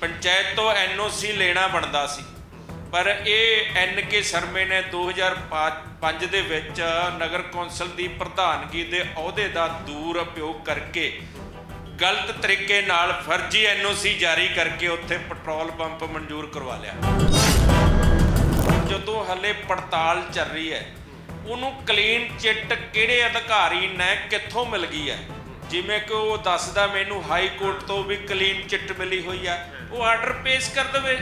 ਪੰਚਾਇਤ ਤੋਂ ਐਨਓਸੀ ਲੈਣਾ ਬਣਦਾ ਸੀ। ਪਰ ਇਹ ਐਨ ਕੇ ਸ਼ਰਮੇ ਨੇ 2005 ਦੇ ਵਿੱਚ ਨਗਰ ਕੌਂਸਲ ਦੀ ਪ੍ਰਧਾਨਗੀ ਦੇ ਅਹੁਦੇ ਦਾ ਦੂਰ ਉਪਯੋਗ ਕਰਕੇ ਗਲਤ ਤਰੀਕੇ ਨਾਲ ਫਰਜ਼ੀ ਐਨਓਸੀ ਜਾਰੀ ਕਰਕੇ ਉੱਥੇ ਪੈਟਰੋਲ ਪੰਪ ਮਨਜ਼ੂਰ ਕਰਵਾ ਲਿਆ। ਜਦੋਂ ਹਲੇ ਪੜਤਾਲ ਚੱਲ ਰਹੀ ਹੈ, ਉਹਨੂੰ ਕਲੀਨ ਚਿੱਟ ਕਿਹੜੇ ਅਧਿਕਾਰੀ ਨੇ ਕਿੱਥੋਂ ਮਿਲ ਗਈ ਹੈ? ਜਿਵੇਂ ਕਿ ਉਹ ਦੱਸਦਾ ਮੈਨੂੰ ਹਾਈ ਕੋਰਟ ਤੋਂ ਵੀ ਕਲੀਨ ਚਿੱਟ ਮਿਲੀ ਹੋਈ ਆ, ਉਹ ਆਰਡਰ ਪੇਸ਼ ਕਰ ਦੇਵੇ।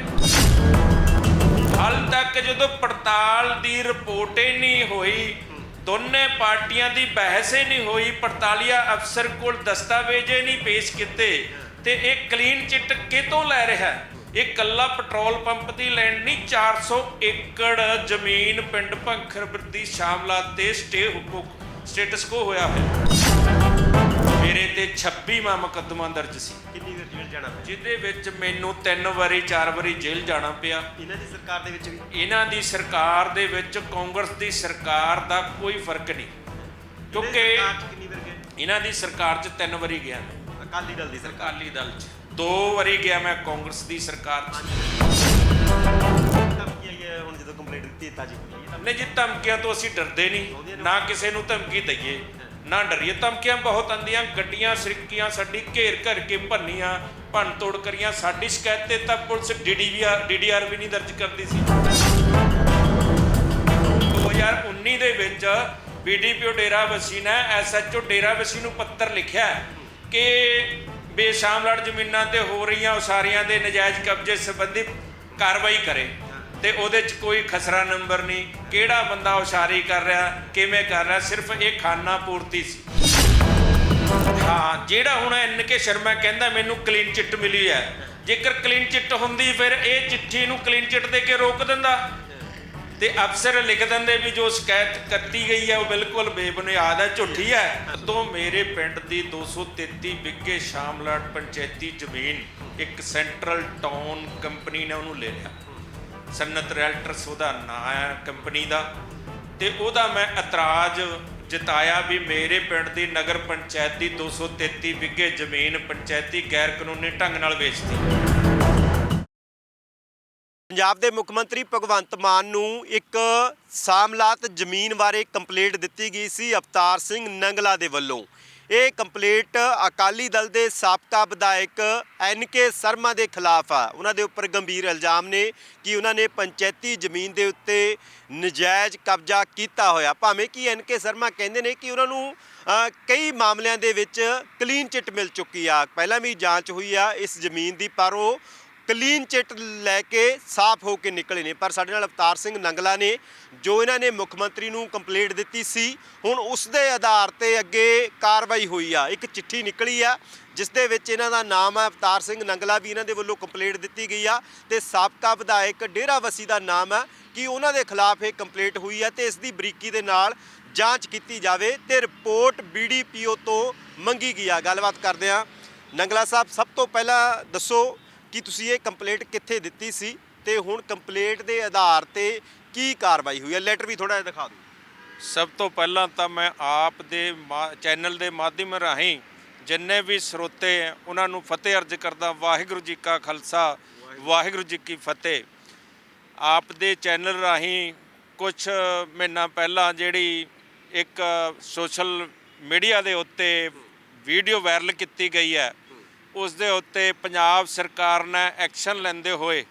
ਹਾਲ ਤੱਕ ਜਦੋਂ ਪੜਤਾਲ ਦੀ ਰਿਪੋਰਟ ਹੀ ਨਹੀਂ ਹੋਈ, ਦੋਨੇ ਪਾਰਟੀਆਂ ਦੀ ਬਹਿਸ ਹੀ ਨਹੀਂ ਹੋਈ, ਪੜਤਾਲੀਆ ਅਫਸਰ ਕੋਲ ਦਸਤਾਵੇਜ਼ ਹੀ ਨਹੀਂ ਪੇਸ਼ ਕੀਤੇ, ਤੇ ਇਹ ਕਲੀਨ ਚਿੱਟ ਕਿਤੋਂ ਲੈ ਰਿਹਾ? ਇਹ ਕੱਲਾ ਪੈਟਰੋਲ ਪੰਪ ਦੀ ਲੈਂਡ ਨਹੀਂ 400 ਏਕੜ ਜ਼ਮੀਨ ਪਿੰਡ ਭੰਖਰ ਦੀ ਸ਼ਾਮਲਾ ਤੇ ਸਟੇ ਹੁਕਮ ਸਟੇਟਸ ਕੋ ਹੋਇਆ ਹੋਇਆ ਮੇਰੇ ਤੇ 26ਵਾਂ ਮੁਕੱਦਮਾ ਦਰਜ ਸੀ। ਕਿੰਨੀ ਦੇਰ ਜੇਲ੍ਹ ਜਾਣਾ ਪਿਆ? ਜਿਹਦੇ ਵਿੱਚ ਮੈਨੂੰ ਤਿੰਨ ਵਾਰੀ ਚਾਰ ਵਾਰੀ ਜੇਲ੍ਹ ਜਾਣਾ ਪਿਆ। ਇਹਨਾਂ ਦੀ ਸਰਕਾਰ ਦੇ ਵਿੱਚ ਵੀ? ਇਹਨਾਂ ਦੀ ਸਰਕਾਰ ਦੇ ਵਿੱਚ ਕਾਂਗਰਸ ਦੀ ਸਰਕਾਰ ਦਾ ਕੋਈ ਫ਼ਰਕ ਨਹੀਂ। ਕਿਉਂਕਿ ਸਰਕਾਰ 'ਚ ਕਿੰਨੀ ਵਾਰ ਗਏ ਇਹਨਾਂ ਦੀ ਸਰਕਾਰ 'ਚ ਤਿੰਨ ਵਾਰੀ ਗਿਆ ਮੈਂ। ਅਕਾਲੀ ਦਲ ਦੀ ਸਰਕਾਰ ਅਕਾਲੀ ਦਲ 'ਚ। ਦੋ ਵਾਰੀ ਗਿਆ ਮੈਂ ਕਾਂਗਰਸ ਦੀ ਸਰਕਾਰ 'ਚ। ਧਮਕੀ ਆਈ ਹੈ ਹੁਣ ਜਦੋਂ ਕੰਪਲੇਂਟ ਦਿੱਤੀ ਤਾਂ ਜੀ ਇਹ ਤਾਂ। ਨਹੀਂ ਜੀ ਧਮਕੀਆਂ ਤੋਂ ਅਸੀਂ ਡਰਦੇ ਨਹੀਂ। ਨਾ ਕਿਸੇ ਨੂੰ ਧਮਕੀ ਦਈਏ। ਨਾ ਡਰੀਏ ਧਮਕੀਆਂ, ਬਹੁਤ ਆਂਦੀਆਂ ਗੱਡੀਆਂ ਸੜਕੀਆਂ ਸਾਡੀ ਘੇਰ ਘਰ ਕੇ ਭੰਨੀਆਂ, ਭੰਨ ਤੋੜ ਕਰੀਆਂ, ਸਾਡੀ ਸ਼ਿਕਾਇਤ ਤੇ ਤਾਂ ਪੁਲਿਸ ਡੀਡੀਆਰ ਡੀਡੀਆਰ ਵੀ ਨਹੀਂ ਦਰਜ ਕਰਦੀ ਸੀ। 2019 ਦੇ ਵਿੱਚ ਬੀਡੀਪੀਓ ਡੇਰਾ ਵਸੀ ਨੇ ਐਸਐਚਓ ਡੇਰਾ ਵਸੀ ਨੂੰ ਪੱਤਰ ਲਿਖਿਆ ਹੈ ਕਿ ਬੇਸ਼ਾਮਲੜ ਜ਼ਮੀਨਾਂ ਤੇ ਹੋ ਰਹੀਆਂ ਉਸਾਰੀਆਂ ਦੇ ਨਜਾਇਜ਼ ਕਬਜ਼ੇ ਸੰਬੰਧੀ ਕਾਰਵਾਈ ਕਰੇ। ਤੇ ਉਹਦੇ 'ਚ ਕੋਈ ਖਸਰਾ ਨੰਬਰ ਨਹੀਂ। ਕਿਹੜਾ ਬੰਦਾ ਉਸਾਰੀ ਕਰ ਰਿਹਾ, ਕਿਵੇਂ ਕਰ ਰਿਹਾ, ਸਿਰਫ ਇਹ ਖਾਨਾ ਪੂਰਤੀ ਸੀ। ਹਾਂ, ਜਿਹੜਾ ਹੁਣ ਐਨ ਕੇ ਸ਼ਰਮਾ ਕਹਿੰਦਾ, ਮੈਨੂੰ ਕਲੀਨ ਚਿੱਟ ਮਿਲੀ ਹੈ। ਜੇਕਰ ਕਲੀਨ ਚਿੱਟ ਹੁੰਦੀ, ਫਿਰ ਇਹ ਚਿੱਠੀ ਨੂੰ ਕਲੀਨ ਚਿੱਟ ਦੇ ਕੇ ਰੋਕ ਦਿੰਦਾ। ਤੇ ਅਫਸਰ ਲਿਖ ਦਿੰਦੇ ਵੀ ਜੋ ਸ਼ਿਕਾਇਤ ਕੱਟੀ ਗਈ ਹੈ, ਉਹ ਬਿਲਕੁਲ ਬੇਬੁਨਿਆਦ ਹੈ, ਝੂਠੀ ਹੈ। ਤੋਂ ਮੇਰੇ ਪਿੰਡ ਦੀ 233 ਬਿੱਗੇ ਸ਼ਾਮਲਾਟ ਪੰਚਾਇਤੀ ਜ਼ਮੀਨ ਇੱਕ ਸੈਂਟਰਲ ਟਾਊਨ ਕੰਪਨੀ ਨੇ ਉਹਨੂੰ ਲੈ ਲਿਆ। ਸਨਤ ਰੈਲਟਰਸ ਉਹਦਾ ਨਾਂ ਹੈ ਕੰਪਨੀ ਦਾ। ਤੇ ਉਹਦਾ ਮੈਂ ਇਤਰਾਜ਼ ਜਤਾਇਆ ਵੀ ਮੇਰੇ ਪਿੰਡ ਦੀ ਨਗਰ ਪੰਚਾਇਤ ਦੀ 233 ਬਿੱਗੇ ਜ਼ਮੀਨ ਪੰਚਾਇਤੀ ਗੈਰ ਕਾਨੂੰਨੀ ਢੰਗ ਨਾਲ ਵੇਚਤੀ। ਪੰਜਾਬ ਦੇ ਮੁੱਖ ਮੰਤਰੀ ਭਗਵੰਤ ਮਾਨ ਨੂੰ ਇੱਕ ਸਾਮਲਾਤ ਜ਼ਮੀਨ ਬਾਰੇ ਕੰਪਲੇਂਟ ਦਿੱਤੀ ਗਈ ਸੀ ਅਵਤਾਰ ਸਿੰਘ ਨੰਗਲਾ ਦੇ ਵੱਲੋਂ। ਇਹ ਕੰਪਲੇਂਟ ਅਕਾਲੀ ਦਲ ਦੇ ਸਾਬਕਾ ਵਿਧਾਇਕ ਐਨ ਕੇ ਸ਼ਰਮਾ ਦੇ ਖਿਲਾਫ ਆ। ਉਹਨਾਂ ਦੇ ਉੱਪਰ ਗੰਭੀਰ ਇਲਜ਼ਾਮ ਨੇ ਕਿ ਉਹਨਾਂ ਨੇ ਪੰਚਾਇਤੀ ਜ਼ਮੀਨ ਦੇ ਉੱਤੇ ਨਜਾਇਜ਼ ਕਬਜ਼ਾ ਕੀਤਾ ਹੋਇਆ। ਭਾਵੇਂ ਕਿ ਐਨ ਕੇ ਸ਼ਰਮਾ ਕਹਿੰਦੇ ਨੇ ਕਿ ਉਹਨਾਂ ਨੂੰ ਕਈ ਮਾਮਲਿਆਂ ਦੇ ਵਿੱਚ ਕਲੀਨ ਚਿੱਟ ਮਿਲ ਚੁੱਕੀ ਆ। ਪਹਿਲਾਂ ਵੀ ਜਾਂਚ ਹੋਈ ਆ ਇਸ ਜ਼ਮੀਨ ਦੀ, ਪਰ ਉਹ ਕਲੀਨ ਚਿੱਟ ਲੈ ਕੇ ਸਾਫ਼ ਹੋ ਕੇ ਨਿਕਲੇ ਨੇ। ਪਰ ਸਾਡੇ ਨਾਲ ਅਵਤਾਰ ਸਿੰਘ ਨੰਗਲਾ ਨੇ, ਜੋ ਇਹਨਾਂ ਨੇ ਮੁੱਖ ਮੰਤਰੀ ਨੂੰ ਕੰਪਲੇਂਟ ਦਿੱਤੀ ਸੀ, ਹੁਣ ਉਸ ਦੇ ਆਧਾਰ ਤੇ ਅੱਗੇ ਕਾਰਵਾਈ ਹੋਈ ਆ। ਇੱਕ ਚਿੱਠੀ ਨਿਕਲੀ ਆ, ਜਿਸ ਦੇ ਵਿੱਚ ਇਹਨਾਂ ਦਾ ਨਾਮ ਹੈ ਅਵਤਾਰ ਸਿੰਘ ਨੰਗਲਾ ਵੀ ਇਹਨਾਂ ਦੇ ਵੱਲੋਂ ਕੰਪਲੇਂਟ ਦਿੱਤੀ ਗਈ ਆ। ਤੇ ਸਾਬਕਾ ਵਿਧਾਇਕ ਡੇਰਾ ਵਸੀ ਦਾ ਨਾਮ ਹੈ ਕਿ ਉਹਨਾਂ ਦੇ ਖਿਲਾਫ ਇਹ ਕੰਪਲੇਂਟ ਹੋਈ ਆ ਤੇ ਇਸ ਦੀ ਬਰੀਕੀ ਦੇ ਨਾਲ ਜਾਂਚ ਕੀਤੀ ਜਾਵੇ ਤੇ ਰਿਪੋਰਟ ਬੀਡੀਪੀਓ ਤੋਂ ਮੰਗੀ ਗਈ ਆ। ਗੱਲਬਾਤ ਕਰਦੇ ਆ। ਨੰਗਲਾ ਸਾਹਿਬ, ਸਭ ਤੋਂ ਪਹਿਲਾਂ ਦੱਸੋ ਕਿ ਤੁਸੀਂ ਇਹ ਕੰਪਲੇਂਟ ਕਿੱਥੇ ਦਿੱਤੀ ਸੀ ਤੇ ਹੁਣ ਕੰਪਲੇਂਟ ਦੇ ਆਧਾਰ ਤੇ ਕੀ ਕਾਰਵਾਈ ਹੋਈ ਹੈ? ਲੈਟਰ ਵੀ ਥੋੜਾ ਜਿਹਾ ਦਿਖਾ ਦਿਓ। ਸਭ ਤੋਂ ਪਹਿਲਾਂ ਤਾਂ ਮੈਂ ਆਪ ਦੇ ਮਾ- ਚੈਨਲ ਦੇ ਮਾਧਿਅਮ ਰਾਹੀਂ ਜਿੰਨੇ ਵੀ ਸਰੋਤੇ ਹੈ, ਉਹਨਾਂ ਨੂੰ ਫਤਿਹ ਅਰਜ ਕਰਦਾ ਵਾਹਿਗੁਰੂ ਜੀ ਕਾ ਖਾਲਸਾ, ਵਾਹਿਗੁਰੂ ਜੀ ਕੀ ਫਤਿਹ। ਆਪ ਦੇ ਚੈਨਲ ਰਾਹੀਂ ਕੁਝ ਮਹੀਨਾ ਪਹਿਲਾਂ ਜਿਹੜੀ ਇੱਕ ਸੋਸ਼ਲ ਮੀਡੀਆ ਦੇ ਉੱਤੇ ਵੀਡੀਓ ਵਾਇਰਲ ਕੀਤੀ ਗਈ ਹੈ ਉਸ ਦੇ ਉੱਤੇ ਪੰਜਾਬ ਸਰਕਾਰ ਨੇ ਐਕਸ਼ਨ ਲੈਂਦੇ ਹੋਏ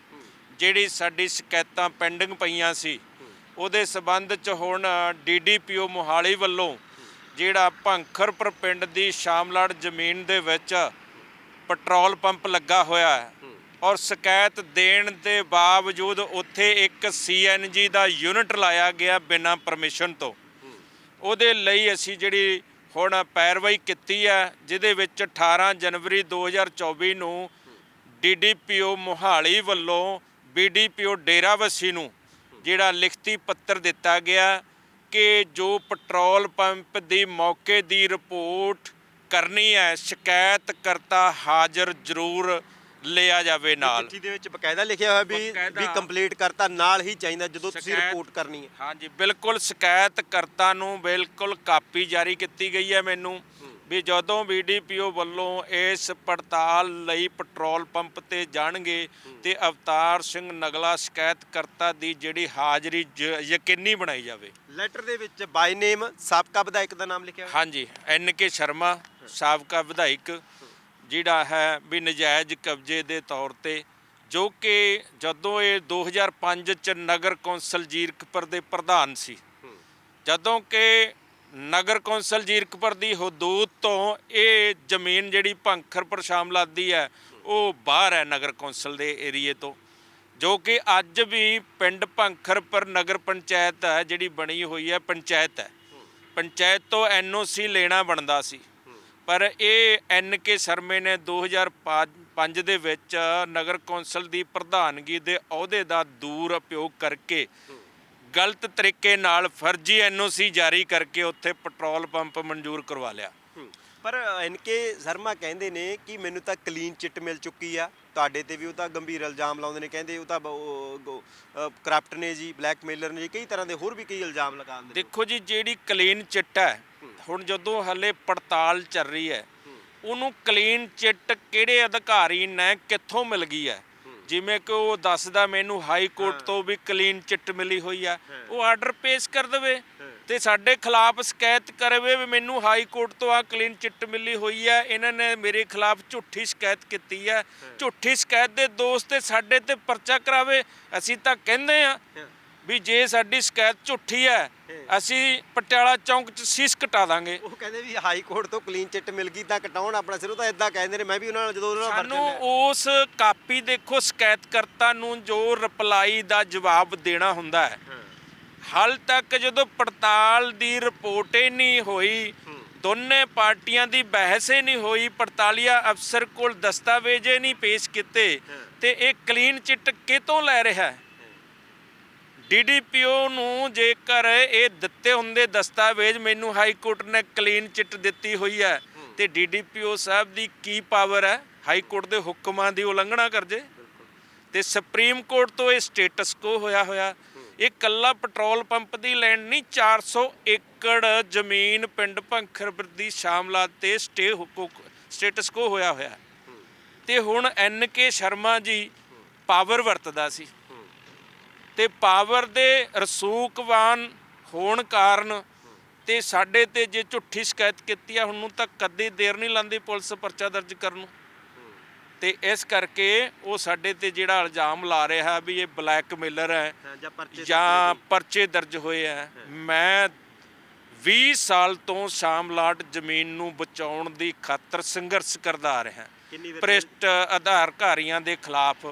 ਜਿਹੜੀ ਸਾਡੀ ਸ਼ਿਕਾਇਤਾਂ ਪੈਂਡਿੰਗ ਪਈਆਂ ਸੀ, ਉਹਦੇ ਸਬੰਧ ਚ ਹੁਣ ਡੀਡੀਪੀਓ ਮੋਹਾਲੀ ਵੱਲੋਂ ਜਿਹੜਾ ਭੰਖਰਪੁਰ ਪਿੰਡ ਦੀ ਸ਼ਾਮਲਾੜ ਜ਼ਮੀਨ ਦੇ ਵਿੱਚ ਪੈਟਰੋਲ ਪੰਪ ਲੱਗਾ ਹੋਇਆ ਹੈ ਔਰ ਸ਼ਿਕਾਇਤ ਦੇਣ ਦੇ ਬਾਵਜੂਦ ਉੱਥੇ ਇੱਕ ਸੀਐਨਜੀ ਦਾ ਯੂਨਿਟ ਲਾਇਆ ਗਿਆ ਬਿਨਾਂ ਪਰਮਿਸ਼ਨ ਤੋਂ। ਉਹਦੇ ਲਈ ਅਸੀਂ ਜਿਹੜੀ ਹੁਣ ਪੈਰਵਾਈ ਕੀਤੀ ਹੈ, ਜਿਹਦੇ ਵਿੱਚ 18 ਜਨਵਰੀ 2024 ਨੂੰ ਡੀਡੀਪੀਓ ਮੋਹਾਲੀ ਵੱਲੋਂ ਬੀਡੀਪੀਓ ਡੇਰਾਵਸੀ ਨੂੰ ਜਿਹੜਾ ਲਿਖਤੀ ਪੱਤਰ ਦਿੱਤਾ ਗਿਆ ਕਿ ਜੋ ਪੈਟਰੋਲ ਪੰਪ ਦੀ ਮੌਕੇ ਦੀ ਰਿਪੋਰਟ ਕਰਨੀ ਹੈ ਸ਼ਿਕਾਇਤ ਕਰਤਾ ਹਾਜ਼ਰ ਜ਼ਰੂਰ ਲਿਆ ਜਾਵੇ ਨਾਲ। ਚਿੱਠੀ ਦੇ ਵਿੱਚ ਬਕਾਇਦਾ ਲਿਖਿਆ ਹੋਇਆ ਵੀ ਬਕਾਇਦਾ- ਵੀ ਕੰਪਲੀਟ ਕਰਤਾ ਨਾਲ ਹੀ ਚਾਹੀਦਾ ਜਦੋਂ ਤੁਸੀਂ ਸ਼ਿਕਾਇਤ- ਰਿਪੋਰਟ ਕਰਨੀ ਹੈ। ਹਾਂਜੀ ਬਿਲਕੁਲ ਸ਼ਿਕਾਇਤ ਕਰਤਾ ਨੂੰ ਬਿਲਕੁਲ ਕਾਪੀ ਜਾਰੀ ਕੀਤੀ ਗਈ ਹੈ ਮੈਨੂੰ। ਵੀ ਜਦੋਂ ਬੀਡੀਪੀਓ ਵੱਲੋਂ ਇਸ ਪੜਤਾਲ ਲਈ ਪੈਟਰੋਲ ਪੰਪ ਤੇ ਜਾਣਗੇ ਤੇ ਅਵਤਾਰ ਸਿੰਘ ਨਗਲਾ ਸ਼ਿਕਾਇਤਕਰਤਾ ਦੀ ਜਿਹੜੀ ਹਾਜ਼ਰੀ ਜ- ਯਕੀਨੀ ਬਣਾਈ ਜਾਵੇ। ਲੈਟਰ ਦੇ ਵਿੱਚ ਬਾਈ ਨੇਮ ਸਾਬਕਾ ਵਿਧਾਇਕ ਦਾ ਨਾਮ ਲਿਖਿਆ ਹੋਇਆ। ਹਾਂਜੀ ਐਨ ਕੇ ਸ਼ਰਮਾ ਸਾਬਕਾ ਵਿਧਾਇਕ। ਜਿਹੜਾ ਹੈ ਵੀ ਨਜਾਇਜ਼ ਕਬਜ਼ੇ ਦੇ ਤੌਰ ਤੇ, ਜੋ ਕਿ ਜਦੋਂ ਇਹ 2005 ਚ ਨਗਰ ਕੌਂਸਲ ਜੀਰਕਪੁਰ ਦੇ ਪ੍ਰਧਾਨ ਸੀ, ਜਦੋਂ ਕਿ ਨਗਰ ਕੌਂਸਲ ਜੀਰਕਪੁਰ ਦੀ ਹਦੂਦ ਤੋਂ ਇਹ ਜ਼ਮੀਨ ਜਿਹੜੀ ਭੰਖਰਪੁਰ ਸ਼ਾਮਲਾਦੀ ਹੈ, ਉਹ ਬਾਹਰ ਹੈ ਨਗਰ ਕੌਂਸਲ ਦੇ ਏਰੀਏ ਤੋਂ, ਜੋ ਕਿ ਅੱਜ ਵੀ ਪਿੰਡ ਭੰਖਰਪੁਰ ਨਗਰ ਪੰਚਾਇਤ ਹੈ ਜਿਹੜੀ ਬਣੀ ਹੋਈ ਹੈ, ਪੰਚਾਇਤ ਹੈ। ਪੰਚਾਇਤ ਤੋਂ ਐਨਓਸੀ ਲੈਣਾ ਬਣਦਾ ਸੀ। ਪਰ ਇਹ ਐਨ ਕੇ ਸ਼ਰਮੇ ਨੇ 2005 ਦੇ ਵਿੱਚ ਨਗਰ ਕੌਂਸਲ ਦੀ ਪ੍ਰਧਾਨਗੀ ਦੇ ਅਹੁਦੇ ਦਾ ਦੂਰ ਉਪਯੋਗ ਕਰਕੇ ਗਲਤ ਤਰੀਕੇ ਨਾਲ ਫਰਜ਼ੀ ਐਨਓਸੀ ਜਾਰੀ ਕਰਕੇ ਉੱਥੇ ਪੈਟਰੋਲ ਪੰਪ ਮਨਜ਼ੂਰ ਕਰਵਾ ਲਿਆ। ਪਰ ਇਨਕੇ ਸ਼ਰਮਾ ਕਹਿੰਦੇ ਨੇ ਕਿ ਮੈਨੂੰ ਤਾਂ ਕਲੀਨ ਚਿੱਟ ਮਿਲ ਚੁੱਕੀ ਆ। ਤੁਹਾਡੇ ਤੇ ਵੀ ਉਹ ਤਾਂ ਗੰਭੀਰ ਇਲਜ਼ਾਮ ਲਾਉਂਦੇ ਨੇ ਕਹਿੰਦੇ ਉਹ ਤਾਂ ਕਰਪਟ ਨੇ ਜੀ ਬਲੈਕਮੇਲਰ ਨੇ ਜੀ ਕਈ ਤਰ੍ਹਾਂ ਦੇ ਹੋਰ ਵੀ ਕਈ ਇਲਜ਼ਾਮ ਲਗਾਉਂਦੇ ਨੇ। ਦੇਖੋ ਜੀ ਜਿਹੜੀ ਕਲੀਨ ਚਿੱਟ ਹੈ ਹੁਣ ਜਦੋਂ ਹਲੇ ਪੜਤਾਲ ਚੱਲ ਰਹੀ ਹੈ ਉਹਨੂੰ ਕਲੀਨ ਚਿੱਟ ਕਿਹੜੇ ਅਧਿਕਾਰੀ ਨੇ ਕਿੱਥੋਂ ਮਿਲ ਗਈ ਹੈ? ਜਿਵੇਂ ਕਿ ਉਹ ਦੱਸਦਾ ਮੈਨੂੰ ਹਾਈ ਕੋਰਟ ਤੋਂ ਵੀ ਕਲੀਨ ਚਿੱਟ ਮਿਲੀ ਹੋਈ ਹੈ। ਉਹ ਆਰਡਰ ਪੇਸ਼ ਕਰ ਦੇਵੇ ਤੇ ਸਾਡੇ ਖਿਲਾਫ ਸ਼ਿਕਾਇਤ ਕਰਵੇ ਵੀ ਮੈਨੂੰ ਹਾਈ ਕੋਰਟ ਤੋਂ ਆ ਕਲੀਨ ਚਿੱਟ ਮਿਲੀ ਹੋਈ ਹੈ। ਇਹਨਾਂ ਨੇ ਮੇਰੇ ਖਿਲਾਫ ਝੂਠੀ ਸ਼ਿਕਾਇਤ ਕੀਤੀ ਹੈ। ਝੂਠੀ ਸ਼ਿਕਾਇਤ ਦੇ ਦੋਸ਼ ਤੇ ਸਾਡੇ ਤੇ ਪਰਚਾ ਕਰਾਵੇ ਅਸੀਂ ਤਾਂ ਕਹਿੰਦੇ ਆ ਵੀ ਜੇ ਸਾਡੀ ਸ਼ਿਕਾਇਤ ਝੂਠੀ ਹੈ ਅਸੀਂ ਪਟਿਆਲਾ ਚੌਂਕ 'ਚ ਸੀਸ ਕਟਾ ਦਾਂਗੇ। ਉਹ ਕਹਿੰਦੇ ਵੀ ਹਾਈ ਕੋਰਟ ਤੋਂ ਕਲੀਨ ਚਿੱਟ ਮਿਲ ਗਈ ਤਾਂ ਕਟਾਉਣ ਆਪਣਾ ਸਿਰ ਉਹ ਤਾਂ ਇਦਾਂ ਕਹਿੰਦੇ ਨੇ ਮੈਂ ਵੀ ਉਹਨਾਂ ਨਾਲ ਜਦੋਂ ਉਹਨਾਂ ਨਾਲ ਸਾਨੂੰ ਉਸ ਕਾਪੀ ਦੇਖੋ ਸ਼ਿਕਾਇਤਕਰਤਾ ਨੂੰ ਜੋ ਰਿਪਲਾਈ ਦਾ ਜਵਾਬ ਦੇਣਾ ਹੁੰਦਾ ਹੈ। ਹਾਲ ਤੱਕ ਜਦੋਂ ਪੜਤਾਲ ਦੀ ਰਿਪੋਰਟ ਹੀ ਨਹੀਂ ਹੋਈ ਦੋਨੇ ਪਾਰਟੀਆਂ ਦੀ ਬਹਿਸ ਹੀ ਨਹੀਂ ਹੋਈ ਪੜਤਾਲੀਆ ਅਫਸਰ ਕੋਲ ਦਸਤਾਵੇਜ਼ ਹੀ ਨਹੀਂ ਪੇਸ਼ ਕੀਤੇ ਤੇ ਇਹ ਕਲੀਨ ਚਿੱਟ ਕਿਤੋਂ ਲੈ ਰਿਹਾ ਹੈ? ਡੀਡੀਪੀਓ ਨੂੰ ਜੇਕਰ ਇਹ ਦਿੱਤੇ ਹੁੰਦੇ ਦਸਤਾਵੇਜ਼ ਮੈਨੂੰ ਹਾਈ ਕੋਰਟ ਨੇ ਕਲੀਨ ਚਿੱਟ ਦਿੱਤੀ ਹੋਈ ਹੈ। ਤੇ ਡੀਡੀਪੀਓ ਸਾਹਿਬ ਦੀ ਕੀ ਪਾਵਰ ਹੈ? ਹਾਈ ਕੋਰਟ ਦੇ ਹੁਕਮਾਂ ਦੀ ਉਲੰਘਣਾ ਕਰ ਜੇ। ਤੇ ਸੁਪਰੀਮ ਕੋਰਟ ਤੋਂ ਇਹ ਸਟੇਟਸ ਕੋ ਹੋਇਆ ਹੋਇਆ। ਇਹ ਕੱਲਾ ਪੈਟਰੋਲ ਪੰਪ ਦੀ ਲੈਂਡ ਨਹੀਂ 400 ਏਕੜ ਜ਼ਮੀਨ ਪਿੰਡ ਭੰਖਰਪੁਰ ਦੀ ਸ਼ਾਮਲਾਤ ਤੇ ਸਟੇ ਸਟੇਟਸ ਕੋ ਹੋਇਆ ਹੋਇਆ। ਤੇ ਹੁਣ ਐਨ ਕੇ ਸ਼ਰਮਾ ਜੀ ਪਾਵਰ ਵਰਤਦਾ ਸੀ। ਤੇ ਪਾਵਰ ਦੇ ਰਸੂਖਵਾਨ ਹੋਣ ਕਾਰਨ ਤੇ ਸਾਡੇ ਤੇ ਜੇ ਝੁੱਠੀ ਸ਼ਿਕਾਇਤ ਕੀਤੀ ਆ ਹੁਣ ਨੂੰ ਤਾਂ ਕਦੇ ਦੇਰ ਨਹੀਂ ਲਾਂਦੀ ਪੁਲਿਸ ਪਰਚਾ ਦਰਜ ਕਰਨ ਨੂੰ। ਤੇ ਇਸ ਕਰਕੇ ਉਹ ਸਾਡੇ ਤੇ ਜਿਹੜਾ ਇਲਜ਼ਾਮ ਲਾ ਰਿਹਾ ਵੀ ਇਹ ਬਲੈਕਮੇਲਰ ਹੈ ਜਾਂ ਪਰਚੇ ਦਰਜ ਹੋਏ ਆ ਮੈਂ 20 ਸਾਲ ਤੋਂ ਸ਼ਾਮਲਾਟ ਜ਼ਮੀਨ ਨੂੰ ਬਚਾਉਣ ਦੀ ਖਾਤਰ ਸੰਘਰਸ਼ ਕਰਦਾ ਆ ਰਿਹਾ। ਭ੍ਰਿਸ਼ਟ ਆਧਾਰਕਾਰੀਆਂ ਦੇ ਖਿਲਾਫ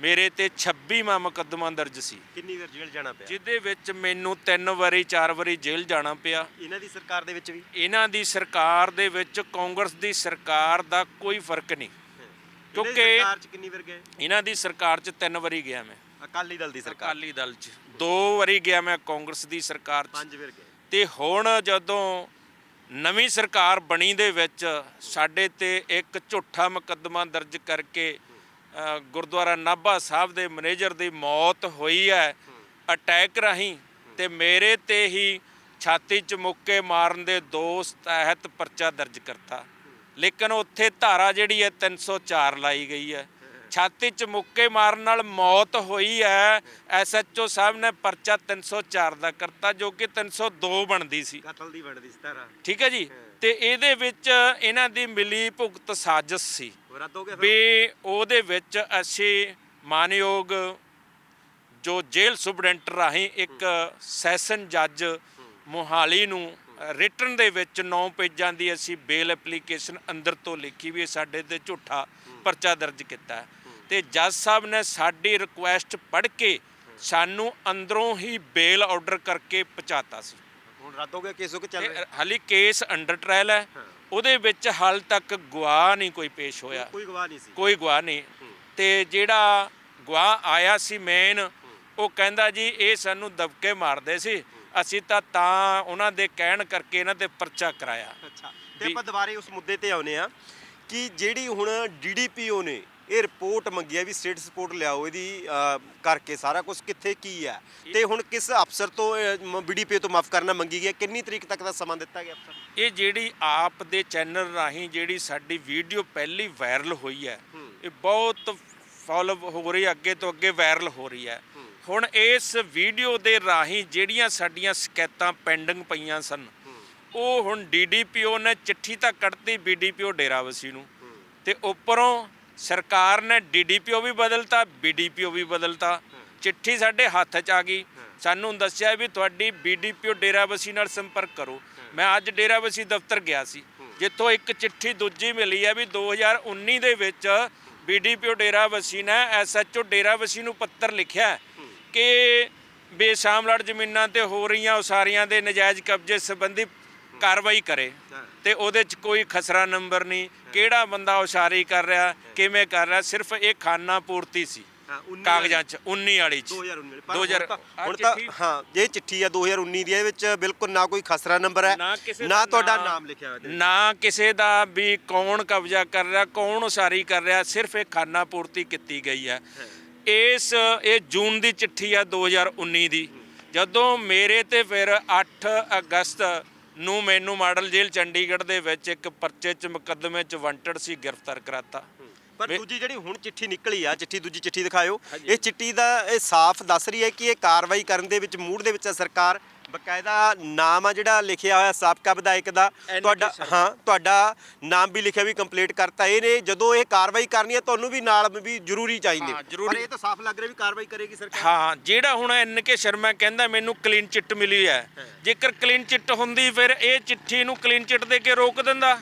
ਮੇਰੇ ਤੇ 26ਵਾਂ ਮੁਕੱਦਮਾ ਦਰਜ ਸੀ। ਕਿੰਨੀ ਵਾਰ ਜੇਲ੍ਹ ਜਾਣਾ ਪਿਆ? ਜਿਹਦੇ ਵਿੱਚ ਮੈਨੂੰ ਤਿੰਨ ਵਾਰੀ ਚਾਰ ਵਾਰੀ ਜੇਲ੍ਹ ਜਾਣਾ ਪਿਆ। ਇਹਨਾਂ ਦੀ ਸਰਕਾਰ ਦੇ ਵਿੱਚ ਵੀ? ਇਹਨਾਂ ਦੀ ਸਰਕਾਰ ਦੇ ਵਿੱਚ ਕਾਂਗਰਸ ਦੀ ਸਰਕਾਰ ਦਾ ਕੋਈ ਫ਼ਰਕ ਨਹੀਂ। ਕਿਉਂਕਿ- ਸਰਕਾਰ ਚ ਕਿੰਨੀ ਵਾਰ ਗਏ ਇਹਨਾਂ ਦੀ ਸਰਕਾਰ 'ਚ ਤਿੰਨ ਵਾਰੀ ਗਿਆ ਮੈਂ। ਅਕਾਲੀ ਦਲ ਦੀ ਸਰਕਾਰ? ਅਕਾਲੀ ਦਲ 'ਚ ਦੋ ਵਾਰੀ ਗਿਆ ਮੈਂ ਕਾਂਗਰਸ ਦੀ ਸਰਕਾਰ 'ਚ। ਪੰਜ ਵਾਰ ਗਏ ਤੇ ਹੁਣ ਜਦੋਂ ਨਵੀਂ ਸਰਕਾਰ ਬਣੀ ਦੇ ਵਿੱਚ ਸਾਡੇ ਤੇ ਇੱਕ ਝੂਠਾ ਮੁਕੱਦਮਾ ਦਰਜ ਕਰਕੇ ਗੁਰਦੁਆਰਾ ਨਾਭਾ ਸਾਹਿਬ ਦੇ ਮੈਨੇਜਰ ਦੀ ਮੌਤ ਹੋਈ ਹੈ। ਅਟੈਕ ਰਾਹੀਂ ਤੇ ਮੇਰੇ ਤੇ ਹੀ ਛਾਤੀ 'ਚ ਮੁੱਕੇ ਮਾਰਨ ਦੇ ਦੋਸ਼ ਤਹਿਤ ਪਰਚਾ ਦਰਜ ਕਰਤਾ। ਲੇਕਿਨ ਉੱਥੇ ਧਾਰਾ ਜਿਹੜੀ ਹੈ 304 ਲਾਈ ਗਈ ਹੈ। ਛਾਤੀ 'ਚ ਮੁੱਕੇ ਮਾਰਨ ਨਾਲ ਮੌਤ ਹੋਈ ਹੈ। ਐਸਐਚਓ ਸਾਹਿਬ ਨੇ ਪਰਚਾ 304 ਦਾ ਕਰਤਾ ਜੋ ਕਿ 302 ਬਣਦੀ ਸੀ। ਕਤਲ ਦੀ ਬਣਦੀ ਸਤਾਰਾ ਠੀਕ ਹੈ ਜੀ? ਤੇ ਇਹਦੇ ਵਿੱਚ ਇਹਨਾਂ ਦੀ ਮਿਲੀ ਭੁਗਤ ਸਾਜ਼ਿਸ਼ ਸੀ। ਰੱਦ ਹੋ ਗਿਆ ਫਿਰ ਵੀ ਉਹਦੇ ਵਿੱਚ ਅਸੀਂ ਮਾਨਯੋਗ ਜੋ ਜੇਲ੍ਹ ਸੁਪਰਡੈਂਟ ਰਾਹੀਂ ਇੱਕ ਸੈਸ਼ਨ ਜੱਜ ਮੋਹਾਲੀ ਨੂੰ ਰਿਟਰਨ ਦੇ ਵਿੱਚ 9 ਪੇਜਾਂ ਦੀ ਅਸੀਂ ਬੇਲ ਐਪਲੀਕੇਸ਼ਨ ਅੰਦਰ ਤੋਂ ਲਿਖੀ ਵੀ ਸਾਡੇ ਤੇ ਝੂਠਾ ਪਰਚਾ ਦਰਜ ਕੀਤਾ। ਤੇ ਜੱਜ ਸਾਹਿਬ ਨੇ ਸਾਡੀ ਰਿਕੁਐਸਟ ਪੜ੍ਹ ਕੇ ਸਾਨੂੰ ਅੰਦਰੋਂ ਹੀ ਬੇਲ ਆਰਡਰ ਕਰਕੇ ਪਹੁੰਚਾਤਾ ਸੀ। ਹੁਣ ਰੱਦ ਹੋ ਗਿਆ ਕੇਸ ਹੋ ਕੇ ਚੱਲ ਰਿਹਾ। ਹਾਲੀ ਕੇਸ ਅੰਡਰ ਟ੍ਰਾਇਲ ਹੈ। ਉਹਦੇ ਵਿੱਚ ਹਾਲ ਤੱਕ ਗਵਾਹ ਨਹੀਂ ਕੋਈ ਪੇਸ਼ ਹੋਇਆ। ਕੋਈ ਗਵਾਹ ਨਹੀਂ ਸੀ। ਕੋਈ ਗਵਾਹ ਨਹੀਂ। ਤੇ ਜਿਹੜਾ ਗਵਾਹ ਆਇਆ ਸੀ ਮੇਨ ਉਹ ਕਹਿੰਦਾ ਜੀ ਇਹ ਸਾਨੂੰ ਦਬਕੇ ਮਾਰਦੇ ਸੀ। ਅਸੀਂ ਤਾਂ ਤਾਂ ਉਹਨਾਂ ਦੇ ਕਹਿਣ ਕਰਕੇ ਇਹਨਾਂ ਤੇ ਪਰਚਾ ਕਰਾਇਆ। ਅੱਛਾ। ਤੇ ਆਪਾਂ ਦੁਬਾਰੇ ਉਸ ਮੁੱਦੇ ਤੇ ਆਉਨੇ ਆ ਕਿ ਜਿਹੜੀ ਹੁਣ ਡੀਡੀਪੀਓ ਨੇ ਇਹ ਰਿਪੋਰਟ ਮੰਗੀ ਹੈ ਵੀ ਸਟੇਟਸ ਰਿਪੋਰਟ ਲਿਆਓ ਇਹਦੀ ਅ, ਕਰਕੇ ਸਾਰਾ ਕੁਝ ਕਿੱਥੇ ਕੀ ਹੈ। ਤੇ ਹੁਣ ਕਿਸ ਅਫਸਰ ਤੋਂ ਬੀਡੀਪੀ ਤੋਂ ਮਾਫ ਕਰਨਾ ਮੰਗੀ ਗਿਆ ਕਿੰਨੀ ਤਰੀਕ ਤੱਕ ਦਾ ਸਮਾਂ ਦਿੱਤਾ ਗਿਆ ਅਫਸਰ? ਨੂੰ? ਇਹ ਜਿਹੜੀ ਆਪ ਦੇ ਚੈਨਲ ਰਾਹੀਂ ਜਿਹੜੀ ਸਾਡੀ ਵੀਡੀਓ ਪਹਿਲੀ ਵਾਇਰਲ ਹੋਈ ਹੈ ਇਹ ਬਹੁਤ ਫੋਲੋ ਹੋ ਰਹੀ ਹੈ ਅੱਗੇ ਤੋਂ ਅੱਗੇ ਵਾਇਰਲ ਹੋ ਰਹੀ ਹੈ। ਹੁਣ ਇਸ ਵੀਡੀਓ ਦੇ ਰਾਹੀਂ ਜਿਹੜੀਆਂ ਸਾਡੀਆਂ ਸ਼ਿਕਾਇਤਾਂ ਪੈਂਡਿੰਗ ਪਈਆਂ ਸਨ ਉਹ ਹੁਣ ਡੀਡੀਪੀਓ ਨੇ ਚਿੱਠੀ ਤਾਂ ਕੱਢਤੀ ਬੀਡੀਪੀਓ ਡੇਰਾਵਸੀ ਨੂੰ। ਤੇ ਉੱਪਰੋਂ ਸਰਕਾਰ ਨੇ ਡੀਡੀਪੀਓ ਵੀ ਬਦਲਤਾ ਬੀਡੀਪੀਓ ਵੀ ਬਦਲਤਾ। ਚਿੱਠੀ ਸਾਡੇ ਹੱਥ 'ਚ ਆ ਗਈ। ਸਾਨੂੰ ਦੱਸਿਆ ਵੀ ਤੁਹਾਡੀ ਬੀਡੀਪੀਓ ਡੇਰਾਬਸੀ ਨਾਲ ਸੰਪਰਕ ਕਰੋ। ਮੈਂ ਅੱਜ ਡੇਰਾਬਸੀ ਦਫ਼ਤਰ ਗਿਆ ਸੀ। ਜਿੱਥੋਂ ਇੱਕ ਚਿੱਠੀ ਦੂਜੀ ਮਿਲੀ ਹੈ ਵੀ 2019 ਦੇ ਵਿੱਚ ਬੀਡੀਪੀਓ ਡੇਰਾਬਸੀ ਨੇ ਐਸਐਚਓ ਡੇਰਾਬਸੀ ਨੂੰ ਪੱਤਰ ਲਿਖਿਆ ਕਿ ਬੇਸ਼ਾਮਲੜ ਜ਼ਮੀਨਾਂ ਤੇ ਹੋ ਰਹੀਆਂ ਉਸਾਰੀਆਂ ਦੇ ਨਜਾਇਜ਼ ਕਬਜ਼ੇ ਸੰਬੰਧੀ ਕਾਰਵਾਈ ਕਰੇ ਤੇ ਉਹਦੇ 'ਚ ਕੋਈ ਖਸਰਾ ਨੰਬਰ ਨਹੀਂ। ਕਿਹੜਾ ਬੰਦਾ ਉਸਾਰੀ ਕਰ ਰਿਹਾ ਕਿਵੇਂ ਕਰ ਰਿਹਾ ਸਿਰਫ ਇਹ ਖਾਨਾ ਪੂਰਤੀ ਸੀ। ਹਾਂ, 19 ਕਾਗਜ਼ਾਂ 'ਚ 19 ਵਾਲੀ 'ਚ। 2019 ਪਰ 2000 ਹੁਣ ਤਾਂ- ਹਾਂ ਇਹ ਚਿੱਠੀ ਆ 2019 ਦੀ ਇਹਦੇ ਵਿੱਚ ਬਿਲਕੁਲ ਨਾ ਕੋਈ ਖਸਰਾ ਨੰਬਰ ਹੈ ਨਾ ਤੁਹਾਡਾ ਨਾਮ ਲਿਖਿਆ ਹੋਇਆ। ਨਾ ਕਿਸੇ ਦਾ ਵੀ ਕੌਣ ਕਬਜ਼ਾ ਕਰ ਰਿਹਾ ਕੌਣ ਉਸਾਰੀ ਕਰ ਰਿਹਾ ਸਿਰਫ ਇਹ ਖਾਨਾ ਪੂਰਤੀ ਕੀਤੀ ਗਈ ਹੈ। ਇਸ ਇਹ ਜੂਨ ਦੀ ਚਿੱਠੀ ਆ 2019 ਦੀ। ਜਦੋਂ ਮੇਰੇ ਤੇ ਫਿਰ 8 ਅਗਸਤ ਨੂੰ ਮੈਨੂੰ ਮਾਡਲ ਜੇਲ੍ਹ ਚੰਡੀਗੜ੍ਹ ਦੇ ਵਿੱਚ ਇੱਕ ਪਰਚੇ 'ਚ ਮੁਕੱਦਮੇ 'ਚ ਵਾਂਟਡ ਸੀ ਗ੍ਰਿਫਤਾਰ ਕਰਾਤਾ। ਪਰ ਦੂਜੀ ਜਿਹੜੀ ਹੁਣ ਚਿੱਠੀ ਨਿਕਲੀ ਆ ਚਿੱਠੀ ਦੂਜੀ ਚਿੱਠੀ ਦਿਖਾਇਓ। ਇਹ ਚਿੱਠੀ ਦਾ ਇਹ ਸਾਫ਼ ਦੱਸ ਰਹੀ ਹੈ ਕਿ ਇਹ ਕਾਰਵਾਈ ਕਰਨ ਦੇ ਵਿੱਚ ਮੂਡ ਦੇ ਵਿੱਚ ਹੈ ਸਰਕਾਰ। ਬਕਾਇਦਾ ਨਾਮ ਆ ਜਿਹੜਾ ਲਿਖਿਆ ਹੋਇਆ ਸਾਬਕਾ ਵਿਧਾਇਕ ਦਾ ਤੁਹਾਡਾ। ਹਾਂ ਤੁਹਾਡਾ ਨਾਮ ਵੀ ਲਿਖਿਆ ਵੀ ਕੰਪਲੀਟ ਕਰਤਾ ਇਹ ਨੇ ਜਦੋਂ ਇਹ ਕਾਰਵਾਈ ਕਰਨੀ ਹੈ ਤੁਹਾਨੂੰ ਵੀ ਨਾਲ ਵੀ ਜ਼ਰੂਰੀ ਚਾਹੀਦੇ ਹਾਂ, ਪਰ। ਇਹ ਤਾਂ ਸਾਫ਼ ਲੱਗ ਰਿਹਾ ਵੀ ਕਾਰਵਾਈ ਕਰੇਗੀ ਸਰਕਾਰ ਹਾਂ ਜਿਹੜਾ ਹੁਣ ਐਨ ਕੇ ਸ਼ਰਮਾ ਕਹਿੰਦਾ ਮੈਨੂੰ ਕਲੀਨ ਚਿੱਟ ਮਿਲੀ ਹੈ ਜੇਕਰ ਕਲੀਨ ਚਿੱਟ ਹੁੰਦੀ ਫਿਰ ਇਹ ਚਿੱਠੀ ਨੂੰ ਕਲੀਨ ਚਿੱਟ ਦੇ ਕੇ ਰੋਕ ਦਿੰਦਾ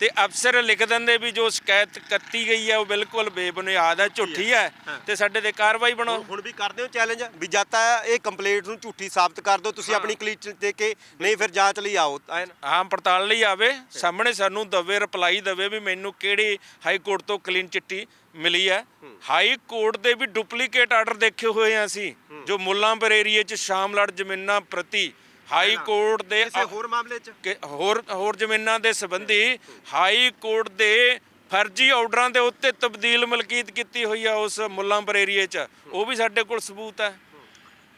ਤੇ ਅਫਸਰ ਲਿਖ ਦਿੰਦੇ ਵੀ ਜੋ ਸ਼ਿਕਾਇਤ ਕੀਤੀ ਗਈ ਹੈ ਉਹ ਬਿਲਕੁਲ ਬੇਬੁਨਿਆਦ ਹੈ ਝੂਠੀ ਹੈ। ਤੇ ਸਾਡੇ ਤੇ ਕਾਰਵਾਈ ਬਣਾਓ। ਹੁਣ- ਵੀ ਕਰਦੇ ਹੋ ਚੈਲੰਜ ਵੀ ਜਾਂ ਤਾਂ ਇਹ ਕੰਪਲੀਟ ਨੂੰ ਝੂਠੀ ਸਾਬਤ ਕਰ ਦਿਓ ਤੁਸੀਂ ਆਪਣੀ ਕਲੀਚ ਦੇ ਕੇ ਨਹੀਂ ਫਿਰ ਜਾਂਚ ਲਈ ਆਓ ਹਾਂ ਪੜਤਾਲ ਲਈ ਆਵੇ ਸਾਹਮਣੇ ਸਾਨੂੰ ਦਵੇ ਰਿਪਲਾਈ ਦਵੇ ਵੀ ਮੈਨੂੰ ਕਿਹੜੀ ਹਾਈ ਕੋਰਟ ਤੋਂ ਕਲੀਨ ਚਿੱਟੀ ਮਿਲੀ ਹੈ। ਹਾਈ ਕੋਰਟ ਦੇ ਵੀ ਡੁਪਲੀਕੇਟ ਆਰਡਰ ਦੇਖੇ ਹੋਏ ਆ ਅਸੀਂ ਜੋ ਮੁੱਲਾਂਪੁਰ ਏਰੀਏ 'ਚ ਸ਼ਾਮਲੜ ਜ਼ਮੀਨਾਂ ਪ੍ਰਤੀ ਹਾਈ ਕੋਰਟ ਦੇ ਕਿਸੇ ਹੋਰ ਮਾਮਲੇ 'ਚ? ਕਿ ਹੋਰ ਹੋਰ ਜ਼ਮੀਨਾਂ ਦੇ ਸੰਬੰਧੀ ਹਾਈ ਕੋਰਟ ਦੇ ਫਰਜ਼ੀ ਆਰਡਰਾਂ ਦੇ ਉੱਤੇ ਤਬਦੀਲ ਮਲਕੀਤ ਕੀਤੀ ਹੋਈ ਆ ਉਸ ਮੁੱਲਾਂਪੁਰ ਏਰੀਏ 'ਚ। ਉਹ ਵੀ ਸਾਡੇ ਕੋਲ ਸਬੂਤ ਹੈ।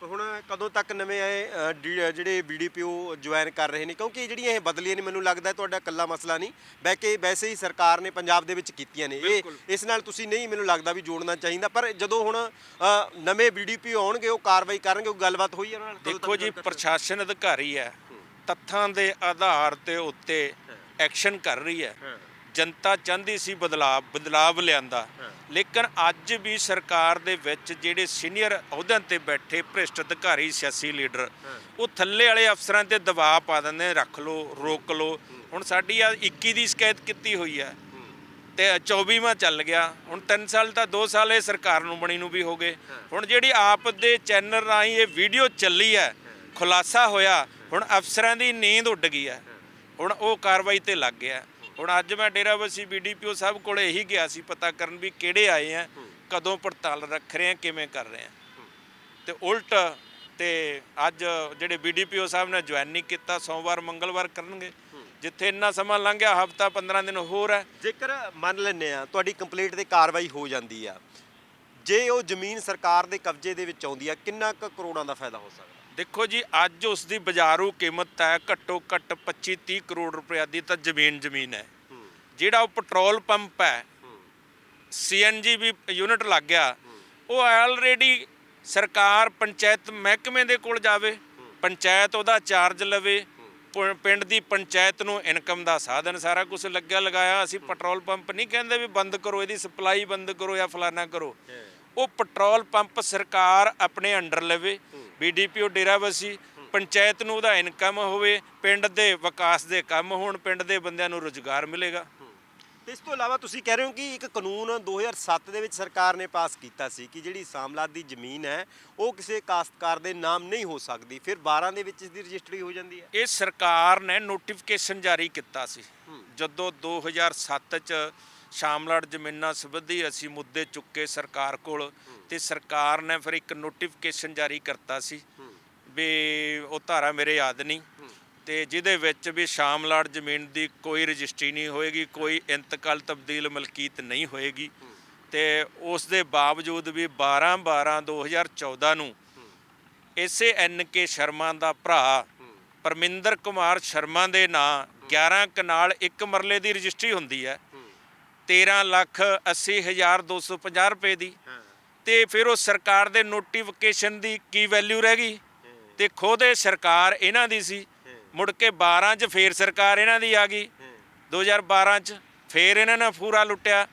ਹੁਣ ਕਦੋਂ ਤੱਕ ਨਵੇਂ ਆਏ ਅ, ਡੀ- ਜਿਹੜੇ ਬੀਡੀਪੀਓ ਜੁਆਇਨ ਕਰ ਰਹੇ ਨੇ? ਕਿਉਂਕਿ ਜਿਹੜੀਆਂ ਇਹ ਬਦਲੀਆਂ ਨੇ ਮੈਨੂੰ ਲੱਗਦਾ ਤੁਹਾਡਾ ਇਕੱਲਾ ਮਸਲਾ ਨਹੀਂ। ਬੈ ਕੇ ਵੈਸੇ ਹੀ ਸਰਕਾਰ ਨੇ ਪੰਜਾਬ ਦੇ ਵਿੱਚ ਕੀਤੀਆਂ ਨੇ। ਇਹ। ਇਸ ਨਾਲ ਤੁਸੀਂ ਨਹੀਂ ਮੈਨੂੰ ਲੱਗਦਾ ਵੀ ਜੋੜਨਾ ਚਾਹੀਦਾ। ਪਰ ਜਦੋਂ ਹੁਣ ਅ, ਨਵੇਂ ਬੀਡੀਪੀਓ ਆਉਣਗੇ ਉਹ ਕਾਰਵਾਈ ਕਰਨਗੇ ਉਹ ਗੱਲਬਾਤ ਹੋਈ ਹੈ ਉਹਨਾਂ ਨਾਲ? ਕਦੋਂ ਦੇਖੋ ਜੀ ਗੱਲ ਕਰ- ਪ੍ਰਸ਼ਾਸਨ ਅਧਿਕਾਰੀ ਹੈ। ਤੱਥਾਂ ਦੇ ਆਧਾਰ ਤੇ ਉੱਤੇ ਐਕਸ਼ਨ ਕਰ ਰਹੀ ਹੈ। ਹਾਂ। ਜਨਤਾ ਚਾਹੁੰਦੀ ਸੀ ਬਦਲਾਅ ਬਦਲਾਅ ਲਿਆਂਦਾ। ਲੇਕਿਨ ਅੱਜ ਵੀ ਸਰਕਾਰ ਦੇ ਵਿੱਚ ਜਿਹੜੇ ਸੀਨੀਅਰ ਅਹੁਦਿਆਂ ਤੇ ਬੈਠੇ ਭ੍ਰਿਸ਼ਟ ਅਧਿਕਾਰੀ ਸਿਆਸੀ ਲੀਡਰ ਉਹ ਥੱਲੇ ਵਾਲੇ ਅਫਸਰਾਂ ਤੇ ਦਬਾਅ ਪਾ ਦਿੰਦੇ ਰੱਖ ਲਓ ਰੋਕ ਲਓ। ਹੁਣ ਸਾਡੀ ਆ 21 ਦੀ ਸ਼ਿਕਾਇਤ ਕੀਤੀ ਹੋਈ ਹੈ। ਤੇ 24ਵਾਂ ਚੱਲ ਗਿਆ। ਹੁਣ 3 ਸਾਲ ਤਾਂ 2 ਸਾਲ ਇਹ ਸਰਕਾਰ ਨੂੰ ਬਣੀ ਨੂੰ ਵੀ ਹੋ ਗਏ। ਹੁਣ ਜਿਹੜੀ ਆਪ ਦੇ ਚੈਨਲ ਰਾਹੀਂ ਇਹ ਵੀਡੀਓ ਚੱਲੀ ਹੈ। ਖੁਲਾਸਾ ਹੋਇਆ ਹੁਣ ਅਫਸਰਾਂ ਦੀ ਨੀਂਦ ਉੱਡ ਗਈ ਹੈ। ਹੁਣ ਉਹ ਕਾਰਵਾਈ ਤੇ ਲੱਗ ਗਿਆ। ਹੁਣ ਅੱਜ ਮੈਂ ਡੇਰਾਬੱਸੀ ਬੀਡੀਪੀਓ ਸਾਹਿਬ ਕੋਲ ਇਹੀ ਗਿਆ ਸੀ ਪਤਾ ਕਰਨ ਵੀ ਕਿਹੜੇ ਆਏ ਆ ਕਦੋਂ ਪੜਤਾਲ ਰੱਖ ਰਹੇ ਆ ਕਿਵੇਂ ਕਰ ਰਹੇ ਆ। ਤੇ ਉਲਟ ਤੇ ਅੱਜ ਜਿਹੜੇ ਬੀਡੀਪੀਓ ਸਾਹਿਬ ਨੇ ਜੁਆਇਨ ਨਹੀਂ ਕੀਤਾ ਸੋਮਵਾਰ ਮੰਗਲਵਾਰ ਕਰਨਗੇ। ਜਿੱਥੇ ਇੰਨਾ ਸਮਾਂ ਲੰਘ ਗਿਆ ਹਫਤਾ 15 ਦਿਨ ਹੋਰ ਹੈ। ਜੇਕਰ ਮੰਨ ਲੈਂਦੇ ਆ ਤੁਹਾਡੀ ਕੰਪਲੀਟ ਤੇ ਕਾਰਵਾਈ ਹੋ ਜਾਂਦੀ ਆ। ਜੇ ਉਹ ਜ਼ਮੀਨ ਸਰਕਾਰ ਦੇ ਕਬਜ਼ੇ ਦੇ ਵਿੱਚ ਆਉਂਦੀ ਆ ਕਿੰਨਾ ਕੁ ਕਰੋੜਾਂ ਦਾ ਫਾਇਦਾ ਹੋ ਸਕਦਾ? ਦੇਖੋ ਜੀ ਅੱਜ ਉਸ ਦੀ ਬਾਜ਼ਾਰੂ ਕੀਮਤ ਹੈ ਘੱਟੋ ਘੱਟ 25 30 ਕਰੋੜ ਰੁਪਏ ਦੀ ਤਾਂ ਜ਼ਮੀਨ ਜ਼ਮੀਨ ਹੈ। ਜਿਹੜਾ ਉਹ ਪੈਟਰੋਲ ਪੰਪ ਹੈ ਸੀਐਨਜੀ ਵੀ ਯੂਨਿਟ ਲੱਗ ਗਿਆ ਉਹ ਆਲਰੇਡੀ ਸਰਕਾਰ ਪੰਚਾਇਤ ਮਹਿਕਮੇ ਦੇ ਕੋਲ ਜਾਵੇ ਪੰਚਾਇਤ ਉਹਦਾ ਚਾਰਜ ਲਵੇ ਪਿੰਡ ਦੀ ਪੰਚਾਇਤ ਨੂੰ ਇਨਕਮ ਦਾ ਸਾਧਨ ਸਾਰਾ ਕੁਝ ਲੱਗਿਆ ਲਗਾਇਆ ਅਸੀਂ ਪੈਟਰੋਲ ਪੰਪ ਨਹੀਂ ਕਹਿੰਦੇ ਵੀ ਬੰਦ ਕਰੋ ਇਹਦੀ ਸਪਲਾਈ ਬੰਦ ਕਰੋ ਜਾਂ ਫਲਾਨਾ ਕਰੋ। ਉਹ ਪੈਟਰੋਲ ਪੰਪ ਸਰਕਾਰ ਆਪਣੇ ਅੰਡਰ ਲਵੇ ਬੀਡੀਪੀਓ ਡੇਰਾਬੱਸੀ ਪੰਚਾਇਤ ਨੂੰ ਉਹਦਾ ਇਨਕਮ ਹੋਵੇ ਪਿੰਡ ਦੇ ਵਿਕਾਸ ਦੇ ਕੰਮ ਹੋਣ ਪਿੰਡ ਦੇ ਬੰਦਿਆਂ ਨੂੰ ਰੁਜ਼ਗਾਰ ਮਿਲੇਗਾ। ਇਸ ਤੋਂ ਇਲਾਵਾ ਤੁਸੀਂ ਕਹਿ ਰਹੇ ਹੋ ਕਿ ਇੱਕ ਕਾਨੂੰਨ 2007 ਦੇ ਵਿੱਚ ਸਰਕਾਰ ਨੇ ਪਾਸ ਕੀਤਾ ਸੀ ਕਿ ਜਿਹੜੀ ਸਾਮਲਾਤ ਦੀ ਜ਼ਮੀਨ ਹੈ ਉਹ ਕਿਸੇ ਕਾਸ਼ਤਕਾਰ ਦੇ ਨਾਮ ਨਹੀਂ ਹੋ ਸਕਦੀ। ਫਿਰ 12 ਦੇ ਵਿੱਚ ਇਸ ਦੀ ਰਜਿਸਟਰੀ ਹੋ ਜਾਂਦੀ ਹੈ। ਇਹ ਸਰਕਾਰ ਨੇ ਨੋਟੀਫਿਕੇਸ਼ਨ ਜਾਰੀ ਕੀਤਾ ਸੀ। ਜਦੋਂ 2007 ਚ ਸ਼ਾਮਲਾੜ ਜ਼ਮੀਨਾਂ ਸੰਬੰਧੀ ਅਸੀਂ ਮੁੱਦੇ ਚੁੱਕੇ ਸਰਕਾਰ ਕੋਲ ਤੇ ਸਰਕਾਰ ਨੇ ਫਿਰ ਇੱਕ ਨੋਟੀਫਿਕੇਸ਼ਨ ਜਾਰੀ ਕਰਤਾ ਸੀ ਵੀ ਉਹ ਧਾਰਾ ਮੇਰੇ ਯਾਦ ਨਹੀਂ ਤੇ ਜਿਹਦੇ ਵਿੱਚ ਵੀ ਸ਼ਾਮਲਾੜ ਜ਼ਮੀਨ ਦੀ ਕੋਈ ਰਜਿਸਟਰੀ ਨਹੀਂ ਹੋਏਗੀ, ਕੋਈ ਇੰਤਕਾਲ ਤਬਦੀਲ ਮਲਕੀਤ ਨਹੀਂ ਹੋਏਗੀ ਤੇ ਉਸ ਦੇ ਬਾਵਜੂਦ ਵੀ 12 12 2014 ਨੂੰ ਇਸੇ ਐਨ ਕੇ ਸ਼ਰਮਾ ਦਾ ਭਰਾ ਪਰਮਿੰਦਰ ਕੁਮਾਰ ਸ਼ਰਮਾ ਦੇ ਨਾਂ 11 ਕਨਾਲ ਇੱਕ ਮਰਲੇ ਦੀ ਰਜਿਸਟਰੀ ਹੁੰਦੀ ਹੈ। 13 ਲੱਖ 80 ਹਜ਼ਾਰ 250 ਰੁਪਏ ਦੀ। ਤੇ ਫਿਰ ਉਹ ਸਰਕਾਰ ਦੇ ਨੋਟੀਫਿਕੇਸ਼ਨ ਦੀ ਕੀ ਵੈਲਿਊ ਰਹਿ ਗਈ? ਤੇ ਖੁਦ ਇਹ ਸਰਕਾਰ ਇਹਨਾਂ ਦੀ ਸੀ। ਮੁੜ ਕੇ 12 ਚ ਫੇਰ ਸਰਕਾਰ ਇਹਨਾਂ ਦੀ ਆ ਗਈ। 2012 ਚ ਫੇਰ ਇਹਨਾਂ ਨੇ ਪੂਰਾ ਲੁੱਟਿਆ।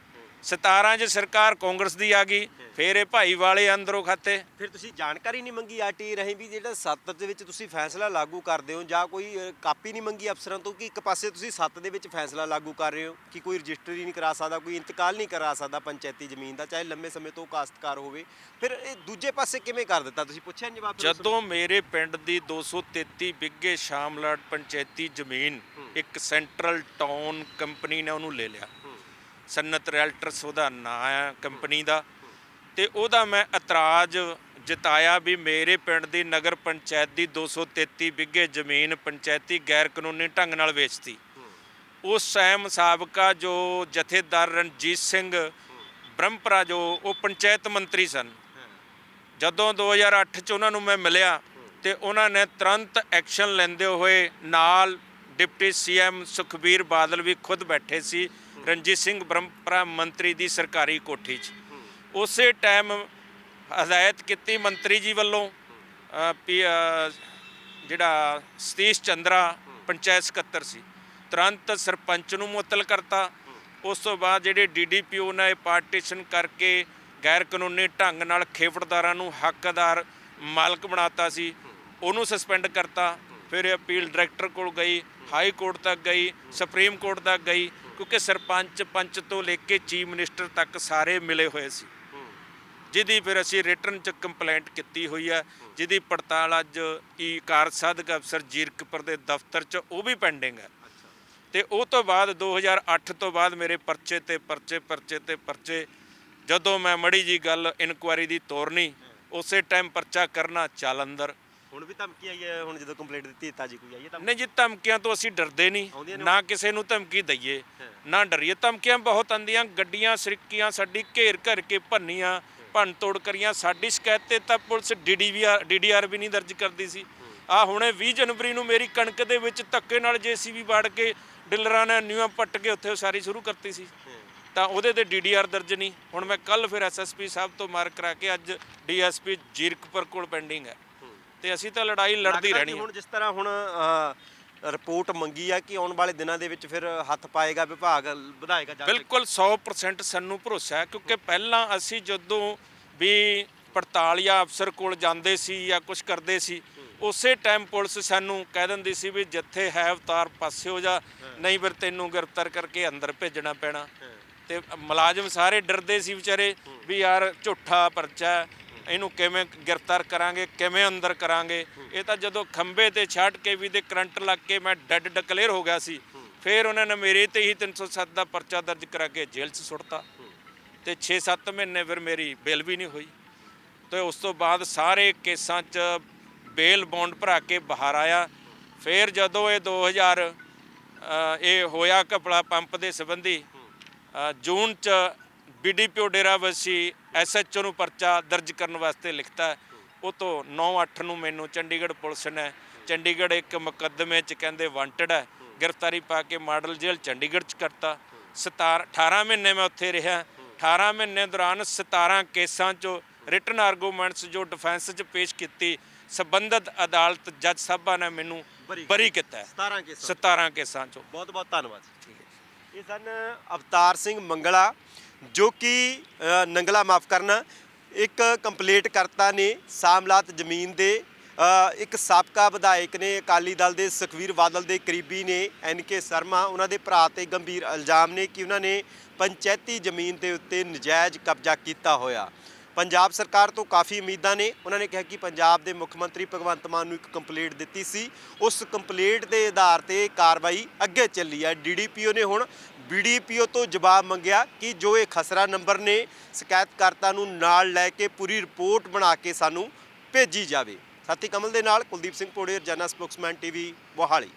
17 ਚ ਸਰਕਾਰ ਕਾਂਗਰਸ ਦੀ ਆ ਗਈ। ਫੇਰ ਇਹ ਭਾਈ ਵਾਲੇ ਅੰਦਰੋਂ ਖਾਤੇ। ਫਿਰ ਤੁਸੀਂ ਜਾਣਕਾਰੀ ਨਹੀਂ ਮੰਗੀ ਆਰਟੀ ਰਹੀ ਵੀ ਜਿਹੜਾ 7 ਦੇ ਵਿੱਚ ਤੁਸੀਂ ਫੈਸਲਾ ਲਾਗੂ ਕਰਦੇ ਹੋ ਜਾਂ ਕੋਈ ਅ, ਕਾਪੀ ਨਹੀਂ ਮੰਗੀ ਅਫਸਰਾਂ ਤੋਂ ਕਿ ਇੱਕ ਪਾਸੇ ਤੁਸੀਂ 7 ਦੇ ਵਿੱਚ ਫੈਸਲਾ ਲਾਗੂ ਕਰ ਰਹੇ ਹੋ ਕਿ ਕੋਈ ਰਜਿਸਟਰੀ ਨਹੀਂ ਕਰਾ ਸਕਦਾ ਕੋਈ ਇੰਤਕਾਲ ਨਹੀਂ ਕਰਾ ਸਕਦਾ ਪੰਚਾਇਤੀ ਜ਼ਮੀਨ ਦਾ ਚਾਹੇ ਲੰਮੇ ਸਮੇਂ ਤੋਂ ਕਾਸ਼ਤਕਾਰ ਹੋਵੇ। ਫਿਰ ਇਹ ਦੂਜੇ ਪਾਸੇ ਕਿਵੇਂ ਕਰ ਦਿੱਤਾ ਤੁਸੀਂ? ਪੁੱਛਿਆ ਨਹੀਂ ਜਵਾਬ ਫਿਰ ਉਸ ਨੂੰ? ਜਦੋਂ ਮੇਰੇ ਪਿੰਡ ਦੀ 233 ਬਿੱਗੇ ਸ਼ਾਮਲਾਟ ਪੰਚਾਇਤੀ ਜ਼ਮੀਨ ਇੱਕ ਸੈਂਟਰਲ ਟਾਊਨ ਕੰਪਨੀ ਨੇ ਉਹਨੂੰ ਲੈ ਲਿਆ। ਸਨਤ ਰੈਲਟਰਸ ਉਹਦਾ ਨਾਂ ਹੈ ਕੰਪਨੀ ਦਾ। ਤੇ ਉਹਦਾ ਮੈਂ ਇਤਰਾਜ਼ ਜਤਾਇਆ ਵੀ ਮੇਰੇ ਪਿੰਡ ਦੀ ਨਗਰ ਪੰਚਾਇਤ ਦੀ 233 ਬਿੱਗੇ ਜ਼ਮੀਨ ਪੰਚਾਇਤੀ ਗੈਰ ਕਾਨੂੰਨੀ ਢੰਗ ਨਾਲ ਵੇਚਤੀ। ਉਸ ਟਾਈਮ ਸਾਬਕਾ ਜੋ ਜਥੇਦਾਰ ਰਣਜੀਤ ਸਿੰਘ ਬ੍ਰਹਮਪੁਰਾ ਜੋ ਉਹ ਪੰਚਾਇਤ ਮੰਤਰੀ ਸਨ। ਜਦੋਂ 2008 ਚ ਉਹਨਾਂ ਨੂੰ ਮੈਂ ਮਿਲਿਆ ਤੇ ਉਹਨਾਂ ਨੇ ਤੁਰੰਤ ਐਕਸ਼ਨ ਲੈਂਦੇ ਹੋਏ ਨਾਲ ਡਿਪਟੀ ਸੀਐਮ ਸੁਖਬੀਰ ਬਾਦਲ ਵੀ ਖੁਦ ਬੈਠੇ ਸੀ ਰਣਜੀਤ ਸਿੰਘ ਬ੍ਰਹਮਪੁਰਾ ਮੰਤਰੀ ਦੀ ਸਰਕਾਰੀ ਕੋਠੀ 'ਚ। ਉਸੇ ਟਾਈਮ ਹਦਾਇਤ ਕੀਤੀ ਮੰਤਰੀ ਜੀ ਵੱਲੋਂ ਪੀ- ਜਿਹੜਾ ਸਤੀਸ਼ ਚੰਦਰਾ ਪੰਚਾਇਤ ਸਕੱਤਰ ਸੀ। ਤੁਰੰਤ ਸਰਪੰਚ ਨੂੰ ਮੁਅੱਤਲ ਕਰਤਾ। ਉਸ ਤੋਂ ਬਾਅਦ ਜਿਹੜੇ ਡੀਡੀਪੀਓ ਨੇ ਪਾਰਟੀਸ਼ਨ ਕਰਕੇ ਗੈਰ ਕਾਨੂੰਨੀ ਢੰਗ ਨਾਲ ਖੇਫੜਦਾਰਾਂ ਨੂੰ ਹੱਕਦਾਰ ਮਾਲਕ ਬਣਾਤਾ ਸੀ। ਉਹਨੂੰ ਸਸਪੈਂਡ ਕਰਤਾ। ਫਿਰ ਅਪੀਲ ਡਾਇਰੈਕਟਰ ਕੋਲ ਗਈ ਹਾਈ ਕੋਰਟ ਤੱਕ ਗਈ, ਸੁਪਰੀਮ ਕੋਰਟ ਤੱਕ ਗਈ। ਕਿਉਂਕਿ ਸਰਪੰਚ ਪੰਚ ਤੋਂ ਲੈ ਕੇ ਚੀਫ ਮਿਨਿਸਟਰ ਤੱਕ ਸਾਰੇ ਮਿਲੇ ਹੋਏ ਸੀ। ਜਿਹਦੀ ਫਿਰ ਅਸੀਂ ਰਿਟਰਨ ਚ ਕੰਪਲੇਂਟ ਕੀਤੀ ਹੋਈ ਹੈ ਜਿਹਦੀ ਪੜਤਾਲ ਅੱਜ ਈ ਕਾਰਜਸਾਧਕ ਅਫਸਰ ਜੀਰਕਪੁਰ ਦੇ ਦਫ਼ਤਰ ਚ ਉਹ ਵੀ ਪੈਂਡਿੰਗ ਹੈ ਤੇ ਉਹ ਤੋਂ ਬਾਅਦ 2008 ਤੋਂ ਬਾਅਦ ਮੇਰੇ ਪਰਚੇ ਤੇ ਪਰਚੇ ਪਰਚੇ ਤੇ ਪਰਚੇ ਜਦੋਂ ਮੈਂ ਮੜੀ ਜੀ ਗੱਲ ਇਨਕੁਆਰੀ ਦੀ ਤੋਰਨੀ ਉਸੇ ਟਾਈਮ ਪਰਚਾ ਕਰਨਾ ਚੱਲ ਅੰਦਰ। ਹੁਣ ਵੀ ਧਮਕੀ ਆਈ ਹੈ ਹੁਣ ਜਦੋਂ ਕੰਪਲੇਂਟ ਦਿੱਤੀ ਤਾਜੀ ਕੋਈ ਆਈ ਹੈ ਤਾਂ ਨਹੀਂ ਜੀ ਧਮਕੀਆਂ ਤੋਂ ਅਸੀਂ ਡਰਦੇ ਨਹੀਂ ਨੇ ਕਿਸੇ ਨੂੰ ਧਮਕੀ ਦਈਏ ਨਾ ਡਰੀਏ। ਧਮਕੀਆਂ ਬਹੁਤ ਆਉਂਦੀਆਂ ਗੱਡੀਆਂ ਸੜਕੀਆਂ ਸਾਡੀ ਘੇਰ ਘਰ ਕੇ ਭੰਨੀਆਂ ਭੰਨ ਤੋੜ ਕਰੀਆਂ। ਸਾਡੀ ਸ਼ਿਕਾਇਤ ਤੇ ਤਾਂ ਪੁਲਿਸ ਡੀਡੀਵੀਆਰ ਡੀਡੀਆਰ ਵੀ ਨਹੀਂ ਦਰਜ ਕਰਦੀ ਸੀ। ਆ ਹੁਣੇ 20 ਜਨਵਰੀ ਨੂੰ ਮੇਰੀ ਕਣਕ ਦੇ ਵਿੱਚ ਧੱਕੇ ਨਾਲ ਜੀਸੀਬੀ ਵਾੜ ਕੇ ਡੀਲਰਾਂ ਨੇ ਨਿਊਆਂ ਪੱਟ ਕੇ ਉੱਥੇ ਉਸਾਰੀ ਸ਼ੁਰੂ ਕਰਤੀ ਸੀ। ਤਾਂ ਉਹਦੇ ਤੇ ਡੀਡੀਆਰ ਦਰਜ ਨਹੀਂ। ਹੁਣ ਮੈਂ ਕੱਲ ਫਿਰ ਐਸਐਸਪੀ ਸਾਹਿਬ ਤੋਂ ਮਾਰਕ ਕਰਾ ਕੇ ਅੱਜ ਡੀਐਸਪੀ ਜੀਰਕਪੁਰ ਕੋਲ ਪੈਂਡਿੰਗ ਹੈ। ਤੇ ਅਸੀਂ ਤਾਂ ਲੜਾਈ ਲੜਦੀ ਰਹਿਣੀ ਹੁਣ ਜਿਸ ਤਰ੍ਹਾਂ ਹੁਣ ਰਿਪੋਰਟ ਮੰਗੀ ਆ ਕਿ ਆਉਣ ਵਾਲੇ ਦਿਨਾਂ ਦੇ ਵਿੱਚ ਫਿਰ ਹੱਥ ਪਾਏਗਾ ਵਿਭਾਗ ਵਧਾਏਗਾ ਜਾਂਚ ਬਿਲਕੁਲ 100% ਸਾਨੂੰ ਭਰੋਸਾ ਹੈ ਕਿਉਂਕਿ ਪਹਿਲਾਂ ਅਸੀਂ ਜਦੋਂ ਵੀ ਪੜਤਾਲ ਜਾਂ ਅਫਸਰ ਕੋਲ ਜਾਂਦੇ ਸੀ ਜਾਂ ਕੁਝ ਕਰਦੇ ਸੀ ਉਸੇ ਟਾਈਮ ਪੁਲਿਸ ਸਾਨੂੰ ਕਹਿ ਦਿੰਦੀ ਸੀ ਵੀ ਜਿੱਥੇ ਹੈ ਅਵਤਾਰ ਪਾਸੇ ਹੋ ਜਾ ਨਹੀਂ ਫਿਰ ਤੈਨੂੰ ਗ੍ਰਿਫਤਾਰ ਕਰਕੇ ਅੰਦਰ ਭੇਜਣਾ ਪੈਣਾ। ਤੇ ਮੁਲਾਜ਼ਮ ਸਾਰੇ ਡਰਦੇ ਸੀ ਵਿਚਾਰੇ ਵੀ ਯਾਰ ਝੂਠਾ ਪਰਚਾ ਇਹਨੂੰ ਕਿਵੇਂ ਗ੍ਰਿਫਤਾਰ ਕਰਾਂਗੇ ਕਿਵੇਂ ਅੰਦਰ ਕਰਾਂਗੇ? ਇਹ ਤਾਂ ਜਦੋਂ ਖੰਬੇ ਤੇ ਛੱਡ ਕੇ ਵੀ ਤੇ ਕਰੰਟ ਲੱਗ ਕੇ ਮੈਂ ਡੈੱਡ ਡਿਕਲੇਅਰ ਹੋ ਗਿਆ ਸੀ ਫਿਰ ਉਹਨਾਂ ਨੇ ਮੇਰੇ ਤੇ ਹੀ 307 ਦਾ ਪਰਚਾ ਦਰਜ ਕਰਾ ਕੇ ਜੇਲ੍ਹ 'ਚ ਸੁੱਟਤਾ। ਤੇ 6-7 ਮਹੀਨੇ ਫਿਰ ਮੇਰੀ ਬੇਲ ਵੀ ਨਹੀਂ ਹੋਈ। ਤੇ ਉਸ ਤੋਂ ਬਾਅਦ ਸਾਰੇ ਕੇਸਾਂ 'ਚ ਬੇਲ ਬੌਂਡ ਭਰਾ ਕੇ ਬਾਹਰ ਆਇਆ। ਫਿਰ ਜਦੋਂ ਇਹ 2000 ਅ, ਇਹ ਹੋਇਆ ਕਪੜਾ ਪੰਪ ਦੇ ਸੰਬੰਧੀ ਜੂਨ 'ਚ ਬੀਡੀਪੀਓ ਡੇਰਾਬੱਸੀ ਐਸਐਚਓ ਨੂੰ ਪਰਚਾ ਦਰਜ ਕਰਨ ਵਾਸਤੇ ਲਿਖਤਾ ਉਹ ਤੋਂ 9-8 ਨੂੰ ਮੈਨੂੰ ਚੰਡੀਗੜ੍ਹ ਪੁਲਿਸ ਨੇ ਚੰਡੀਗੜ੍ਹ ਇੱਕ ਮੁਕੱਦਮੇ 'ਚ ਕਹਿੰਦੇ ਵਾਂਟਡ ਹੈ। ਗ੍ਰਿਫਤਾਰੀ ਪਾ ਕੇ ਮਾਡਲ ਜੇਲ੍ਹ ਚੰਡੀਗੜ੍ਹ 'ਚ ਕਰਤਾ। 17 18 ਮਹੀਨੇ ਮੈਂ ਉੱਥੇ ਰਿਹਾ। 18 ਮਹੀਨੇ ਦੌਰਾਨ 17 ਕੇਸਾਂ 'ਚੋਂ ਰਿਟਨ ਆਰਗੂਮੈਂਟਸ ਜੋ ਡਿਫੈਂਸ 'ਚ ਪੇਸ਼ ਕੀਤੀ ਸਬੰਧਤ ਅਦਾਲਤ ਜੱਜ ਸਾਹਿਬਾਂ ਨੇ ਮੈਨੂੰ ਬਰੀ ਕੀਤਾ ਹੈ। 17 ਕੇਸ 17 ਕੇਸਾਂ 'ਚੋਂ। ਬਹੁਤ ਬਹੁਤ ਧੰਨਵਾਦ ਇਹ ਸਨ ਅਵਤਾਰ ਸਿੰਘ ਮੰਗਲਾ ਜੋ ਕਿ ਨੰਗਲਾ ਮਾਫ ਕਰਨਾ, ਇੱਕ ਕੰਪਲੀਟ ਕਰਤਾ ਨੇ ਸਾਮਲਾਤ ਜ਼ਮੀਨ ਦੇ। ਇੱਕ ਸਾਬਕਾ ਵਿਧਾਇਕ ਨੇ, ਅਕਾਲੀ ਦਲ ਦੇ ਸੁਖਵੀਰ ਬਾਦਲ ਦੇ ਕਰੀਬੀ ਨੇ, ਐਨ ਕੇ ਸ਼ਰਮਾ, ਉਹਨਾਂ ਦੇ ਭਰਾ ਤੇ ਗੰਭੀਰ ਇਲਜ਼ਾਮ ਨੇ ਕਿ ਉਹਨਾਂ ਨੇ ਪੰਚਾਇਤੀ ਜ਼ਮੀਨ ਦੇ ਉੱਤੇ ਨਜਾਇਜ਼ ਕਬਜ਼ਾ ਕੀਤਾ ਹੋਇਆ। ਪੰਜਾਬ ਸਰਕਾਰ ਤੋਂ ਕਾਫੀ ਉਮੀਦਾਂ ਨੇ। ਉਹਨਾਂ ਨੇ ਕਿਹਾ ਕਿ ਪੰਜਾਬ ਦੇ ਮੁੱਖ ਮੰਤਰੀ ਭਗਵੰਤ ਮਾਨ ਨੂੰ ਇੱਕ ਕੰਪਲੇਂਟ ਦਿੱਤੀ ਸੀ। ਉਸ ਕੰਪਲੇਂਟ ਦੇ ਆਧਾਰ ਤੇ ਕਾਰਵਾਈ ਅੱਗੇ ਚੱਲੀ ਹੈ। ਡੀਡੀਪੀਓ ਨੇ ਹੁਣ ਬੀਡੀਪੀਓ ਤੋਂ ਜਵਾਬ ਮੰਗਿਆ ਕਿ ਜੋ ਇਹ ਖਸਰਾ ਨੰਬਰ ਨੇ ਸ਼ਿਕਾਇਤਕਰਤਾ ਨੂੰ ਨਾਲ ਲੈ ਕੇ ਪੂਰੀ ਰਿਪੋਰਟ ਬਣਾ ਕੇ ਸਾਨੂੰ ਭੇਜੀ ਜਾਵੇ। ਸਾਥੀ ਕਮਲ ਦੇ ਨਾਲ ਕੁਲਦੀਪ ਸਿੰਘ ਪੋੜੇਰ ਜਨਾ ਸਪੋਕਸਮੈਨ ਟੀਵੀ ਮੋਹਾਲੀ